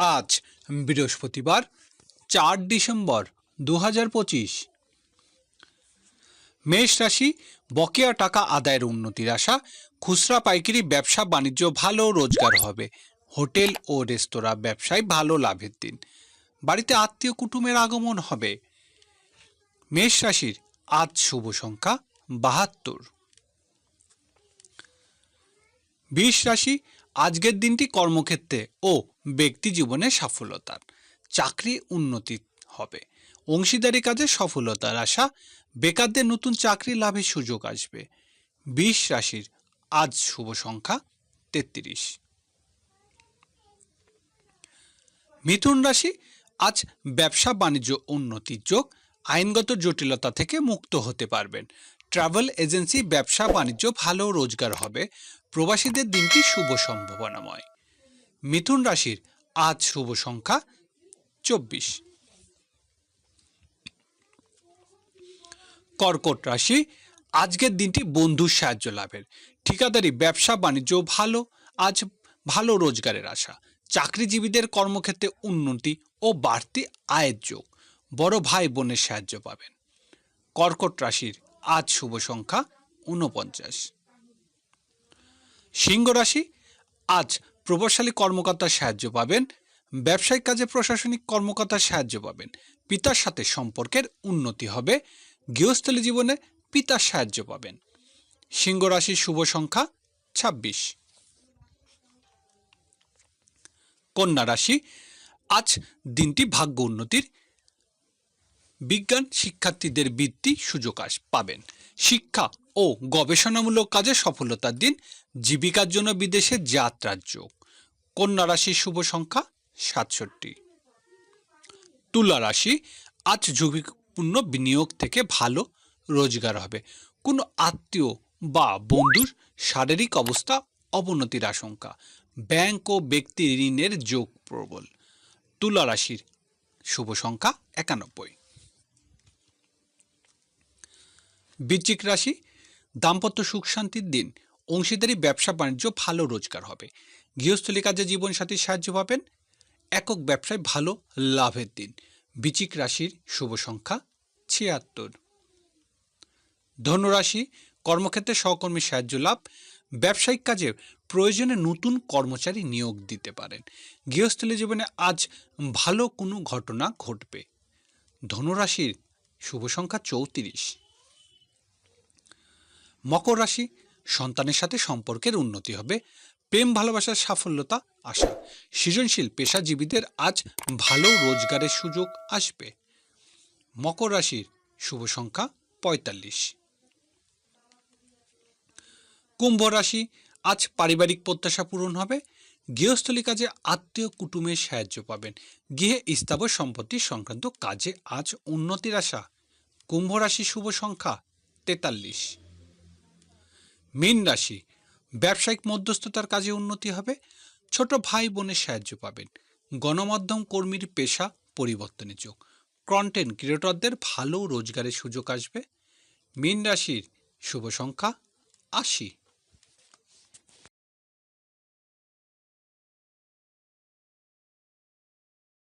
আজ বৃহস্পতিবার, চার ডিসেম্বর দু হাজার পঁচিশ। মেষ রাশি, বকেয়া টাকা আদায়ের উন্নতির আশা, খুচরা পাইকারি ব্যবসা বাণিজ্য ভালো রোজগার হবে। হোটেল ও রেস্তোরাঁ ব্যবসায় ভালো লাভের দিন। বাড়িতে আত্মীয় কুটুমের আগমন হবে। মেষ রাশির আজ শুভ সংখ্যা বাহাত্তর। বিষ রাশি, আজকের দিনটি কর্মক্ষেত্রে ও ব্যক্তি জীবনে সফলতার চাকরি উন্নতি হবে। অংশীদারি কাজে সফলতার আশা। বেকারদের নতুন চাকরি লাভের সুযোগ আসবে। বিশ রাশির আজ শুভ সংখ্যা তেত্রিশ। মিথুন রাশি আজ ব্যবসা বাণিজ্য উন্নতির যোগ। আইনগত জটিলতা থেকে মুক্ত হতে পারবেন। ট্রাভেল এজেন্সি ব্যবসা বাণিজ্য ভালো রোজগার হবে। প্রবাসীদের দিনটি শুভ সম্ভাবনাময়। মিথুন রাশির আজ শুভ সংখ্যা চব্বিশ। কর্কট রাশি, আজকের দিনটি বন্ধুর সাহায্য লাভের। ঠিকাদারি, ব্যবসা, বাণিজ্য ভালো, আজ ভালো রোজগারের আশা। চাকরিজীবীদের কর্মক্ষেত্রে উন্নতি ও বাড়তি আয়ের যোগ। বড় ভাই বোনের সাহায্য পাবেন। কর্কট রাশির আজ শুভ সংখ্যা ঊনপঞ্চাশ। সিংহ রাশি, আজ প্রভাবশালী কর্মকর্তার সাহায্য পাবেন, ব্যবসায়িক কাজে প্রশাসনিক কর্মকর্তার সাহায্য পাবেন। পিতার সাথে সম্পর্কের উন্নতি হবে, গৃহস্থলী জীবনে পিতার সাহায্য পাবেন। সিংহ রাশির শুভ সংখ্যা ছাব্বিশ। কন্যা রাশি, আজ দিনটি ভাগ্য উন্নতির বিজ্ঞান শিক্ষার্থীদের বৃত্তি সুযোগ আস পাবেন। শিক্ষা ও গবেষণামূলক কাজে সফলতার দিন জীবিকার জন্য বিদেশে যাত্রার যোগ। কন্যা রাশির শুভ সংখ্যা সাতষট্টি। তুলা রাশি, আজ ঝুঁকিপূর্ণ বিনিয়োগ থেকে ভালো রোজগার হবে। কোনো আত্মীয় বা বন্ধুর শারীরিক অবস্থা অবনতির আশঙ্কা। ব্যাংক ও ব্যক্তি ঋণের যোগ প্রবল। তুলা রাশির শুভ সংখ্যা একানব্বই। বৃশ্চিক রাশি, দাম্পত্য সুখ শান্তির দিন, অংশীদারি, ব্যবসা, বাণিজ্য, ভালো রোজগার হবে। গৃহস্থলী কাজে জীবনসাথীর সাহায্য পাবেন। একক ব্যবসায় ভালো লাভের দিন। বৃচিক রাশির শুভ সংখ্যা ছিয়াত্তর। ধনুরাশি, কর্মক্ষেত্রে সহকর্মীর সাহায্য লাভ। ব্যবসায়িক কাজে প্রয়োজনে নতুন কর্মচারী নিয়োগ দিতে পারেন। গৃহস্থলী জীবনে আজ ভালো কোনো ঘটনা ঘটবে। ধনুরাশির শুভ সংখ্যা চৌত্রিশ। মকর রাশি, সন্তানের সাথে সম্পর্কের উন্নতি হবে, প্রেম, ভালোবাসার সাফল্যতা আশা। সৃজনশীল পেশাজীবীদের আজ ভালো রোজগারের সুযোগ আসবে। মকর রাশির শুভ সংখ্যা পঁয়তাল্লিশ। কুম্ভ রাশি আজ পারিবারিক প্রত্যাশা পূরণ হবে। গৃহস্থলী কাজে আত্মীয় কুটুমের সাহায্য পাবেন। গৃহে স্থাবর সম্পত্তি সংক্রান্ত কাজে আজ উন্নতির আশা। কুম্ভ রাশি শুভ সংখ্যা তেতাল্লিশ। মীন রাশি, ব্যবসায়িক মধ্যস্থতার কাজে উন্নতি হবে, ছোট ভাই বোনের সাহায্য পাবেন। গণমাধ্যম কর্মীর পেশা পরিবর্তনের যোগ। কন্টেন্ট ক্রিয়েটরদের ভালো রোজগারের সুযোগ আসবে। মীন রাশির শুভ সংখ্যা আশি।